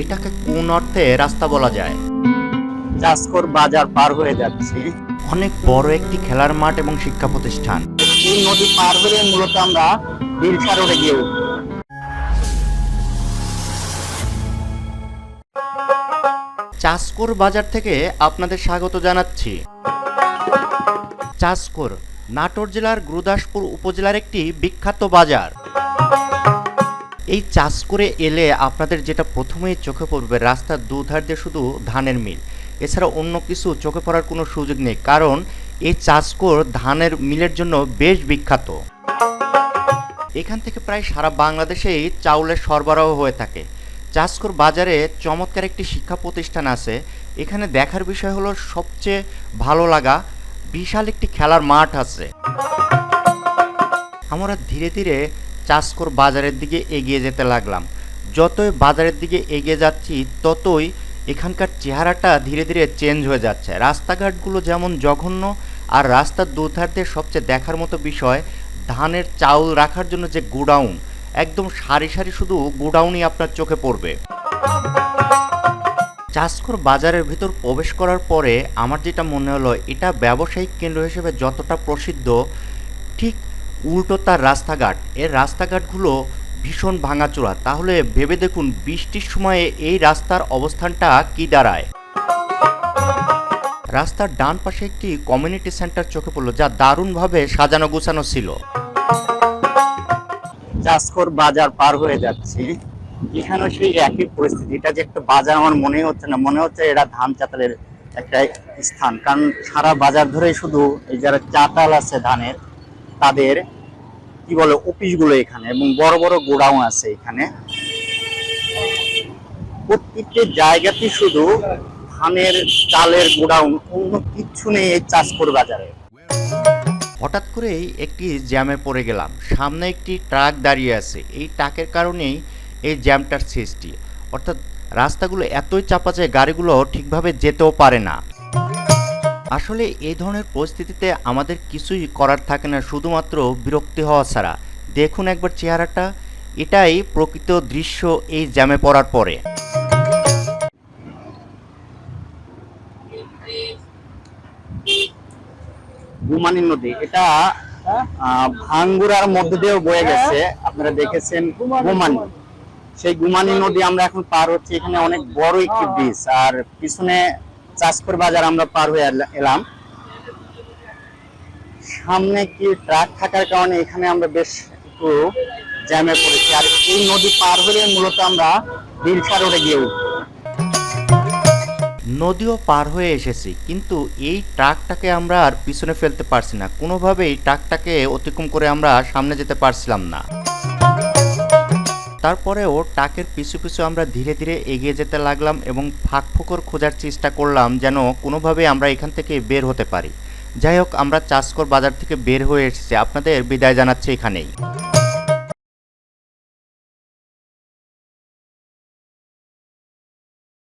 এটাকে কোন অর্থে রাস্তা বলা যায়? চাষকর বাজার পার হয়ে যাচ্ছি। অনেক বড় একটি খেলার মাঠ এবং শিক্ষা প্রতিষ্ঠান। এই নদী পার হয়ে মূলত আমরা বিলসা রোডে গিয়ে। বাজার থেকে আপনাদের স্বাগত জানাচ্ছি। চাষকোর নাটোর জেলার গুরুদাসপুর উপজেলার একটি বিখ্যাত বাজার। এই চাষ করে এলে আপনাদের যেটা প্রথমেই চোখে পড়বে, রাস্তার দুধার দিয়ে শুধু ধানের মিল। এছাড়া অন্য কিছু চোখে পড়ার কোনো সুযোগ নেই, কারণ এই চাষকোর ধানের মিলের জন্য বেশ বিখ্যাত। এখান থেকে প্রায় সারা বাংলাদেশেই চাউলের সরবরাহ হয়ে থাকে। চাষকর বাজারে চমৎকার একটি শিক্ষা প্রতিষ্ঠান আছে। এখানে দেখার বিষয় হলো সবচেয়ে ভালো লাগা, বিশাল একটি খেলার মাঠ আছে। আমরা ধীরে ধীরে চাষকর বাজারের দিকে এগিয়ে যেতে লাগলাম। যতই বাজারের দিকে এগিয়ে যাচ্ছি, ততই এখানকার চেহারাটা ধীরে ধীরে চেঞ্জ হয়ে যাচ্ছে। রাস্তাঘাটগুলো যেমন জঘন্য, আর রাস্তার দুধার দিয়ে সবচেয়ে দেখার মতো বিষয়, ধানের চাউল রাখার জন্য যে গোডাউন, একদম সারি সারি শুধু গোডাউনই আপনার চোখে পড়বে। চাষকর বাজারের ভিতর প্রবেশ করার পরে আমার যেটা মনে হলো, এটা ব্যবসায়িক কেন্দ্র হিসেবে যতটা প্রসিদ্ধ, ঠিক উল্টো তার রাস্তাঘাট। এর রাস্তাঘাটগুলো ভীষণ ভাঙাচোরা। তাহলে ভেবে দেখুন, বৃষ্টির সময়ে এই রাস্তার অবস্থানটা কি দাঁড়ায়? রাস্তার ডান পাশে একটি কমিউনিটি সেন্টার চোখে পড়ল, যা দারুণভাবে সাজানো গোছানো ছিল। চাষকর বাজার পার হয়ে যাচ্ছি। এখানেও সেই একই পরিস্থিতি। এটা যে একটা বাজার, আমার মনে হচ্ছে না। মনে হচ্ছে এরা ধান চাতালের একটা স্থান। কারণ সারা বাজার ধরে শুধু এই যারা চাতাল আছে ধানের, তাদের কি বলে, অফিসগুলো এখানে এবং বড় বড় গোডাউন আছে এখানে। প্রত্যেকটি জায়গাতে শুধু ধানের, চালের গোডাউন, অন্য কিচ্ছু নেই এই চাষকর বাজারে। হঠাৎ করেই একটি জ্যামে পড়ে গেলাম। সামনে একটি ট্রাক দাঁড়িয়ে আছে। এই ট্রাকের কারণেই এই জ্যামটার সৃষ্টি। অর্থাৎ রাস্তাগুলো এতই চাপা যে গাড়িগুলো ঠিকভাবে যেতেও পারে না। আসলে এই ধরনের পরিস্থিতিতে আমাদের কিছুই করার থাকে না, শুধুমাত্র বিরক্তি হওয়া ছাড়া। দেখুন একবার চেহারাটা, এটাই প্রকৃত দৃশ্য এই জ্যামে পড়ার পরে। গুমানি নদী, এটা ভাঙ্গুরার মধ্য দিয়েও বয়ে গেছে। আপনারা দেখেছেন গুমানি। সেই গুমানি নদী আমরা এখন পার হচ্ছি এখানে অনেক বড় একটি ব্রিজ আর পিছনে চাষপুর বাজার আমরা পার হয়ে এলাম। সামনে কি ট্রাক থাকার কারণে এখানে আমরা বেশ একটু জ্যামে পড়েছি। আর এই নদী পার হলে মূলত আমরা বিলসা রোডে গিয়ে নদীও পার হয়ে এসেছি, কিন্তু এই ট্রাকটাকে আমরা আর পিছনে ফেলতে পারছি না। কোনোভাবেই ট্রাকটাকে অতিক্রম করে আমরা সামনে যেতে পারছিলাম না। তারপরেও টাকের পিছু পিছু আমরা ধীরে ধীরে এগিয়ে যেতে লাগলাম এবং ফাঁক ফোকর খোঁজার চেষ্টা করলাম যেন কোনোভাবে আমরা এখান থেকে বের হতে পারি। যাই হোক, আমরা চাষকর বাজার থেকে বের হয়ে এসেছি। আপনাদের বিদায় জানাচ্ছি এখানেই।